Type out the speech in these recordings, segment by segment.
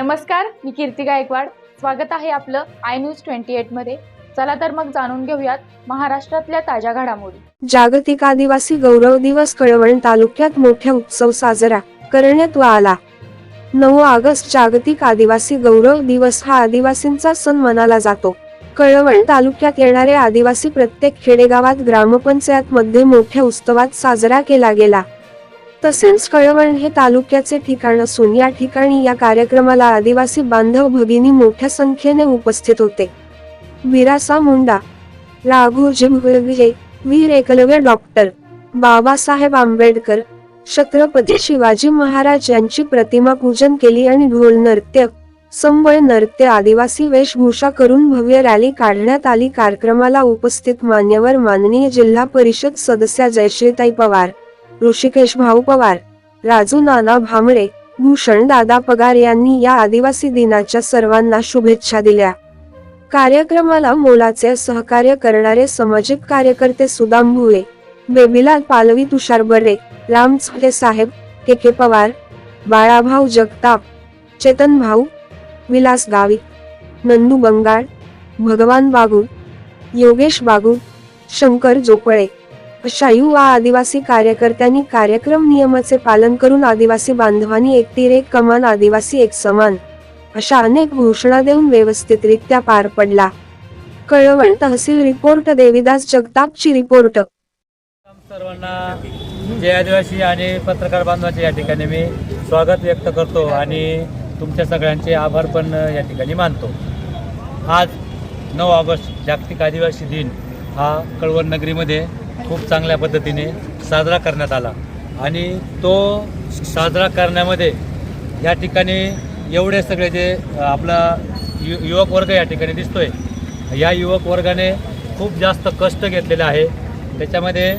नमस्कार मी कीर्ती गायकवाड. स्वागत आहे आपलं आय न्यूज ट्वेंटी एटमध्ये. चला तर मग जाणून घेऊयात महाराष्ट्रातल्या ताज्या घडामोडी. जागतिक आदिवासी गौरव दिवस कळवण तालुक्यात मोठ्या उत्सव साजरा करण्यात आला. नऊ ऑगस्ट जागतिक आदिवासी गौरव दिवस हा आदिवासींचा सण मानला जातो. कळवण तालुक्यात येणारे आदिवासी प्रत्येक खेडेगावात ग्रामपंचायत मध्ये मोठ्या उत्सवात साजरा केला गेला. तसेच कळवण हे तालुक्याचे ठिकाण असून या ठिकाणी या कार्यक्रमाला आदिवासी बांधव भगिनी मोठ्या संख्येने उपस्थित होते. विरासा मुंडा राघोजी मुखर्जी वीर एकलव्य डॉक्टर बाबासाहेब आंबेडकर छत्रपती शिवाजी महाराज यांची प्रतिमा पूजन केली आणि ढोल नृत्य संबळ नृत्य आदिवासी वेशभूषा करून भव्य रॅली काढण्यात आली. कार्यक्रमाला उपस्थित मान्यवर माननीय जिल्हा परिषद सदस्या जयश्रीताई पवार ऋषिकेश भाऊ पवार राजू नाना भांबळे भूषण दादा पगार यांनी या आदिवासी दिनाच्या सर्वांना शुभेच्छा दिल्या. कार्यक्रमाला मोलाचे सहकार्य करणारे सामाजिक कार्यकर्ते सुदाम भुळे बेबीलाल पालवी तुषार बर्रे राम चोले साहेब के के पवार बाळाभाऊ जगताप चेतन भाऊ विलास गावी नंदू बंगाळ भगवान बागू योगेश बागू शंकर जोपळे. अशा वा आदिवासी कार्यकर्त्यांनी कार्यक्रम नियमाचे पालन करून आदिवासी बांधवांनी एकतीर एक कमान आदिवासी एक समान अशा अनेक घोषणा देऊन व्यवस्थितरित्या पार पडला. कळवण तहसील रिपोर्ट देविदास जगतापची रिपोर्ट. सर्वांना जय आदिवासी आणि पत्रकार बांधवांचे या ठिकाणी मी स्वागत व्यक्त करतो आणि तुमच्या सगळ्यांचे आभार पण या ठिकाणी मानतो. आज नऊ ऑगस्ट जागतिक आदिवासी दिन हा कळवण नगरीमध्ये खूप चांगल्या पद्धतीने साजरा करण्यात आला. आणि तो साजरा करण्यामध्ये या ठिकाणी एवढे सगळे जे आपला यु युवक वर्ग या ठिकाणी दिसतोय या युवक वर्गाने खूप जास्त कष्ट घेतलेले आहे. त्याच्यामध्ये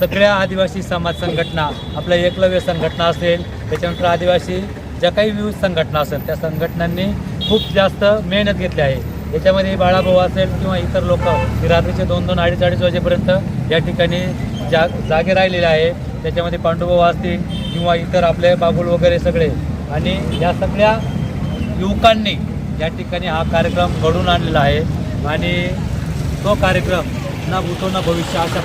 सगळ्या आदिवासी समाज संघटना आपल्या एकलव्य संघटना असेल त्याच्यानंतर आदिवासी ज्या काही विविध संघटना असेल त्या संघटनांनी खूप जास्त मेहनत घेतली आहे. याच्यामध्ये बाळाभाऊ असेल किंवा इतर लोक रात्रीचे दोन दोन अडीच अडीच वाजेपर्यंत या ठिकाणी जा जागे राहिलेले आहे. त्याच्यामध्ये पांडुभाऊ असतील किंवा इतर आपले बाबुल वगैरे सगळे. आणि या सगळ्या युवकांनी या ठिकाणी हा कार्यक्रम घडून आणलेला आहे. आणि तो कार्यक्रम ना भूतो ना भविष्य अशा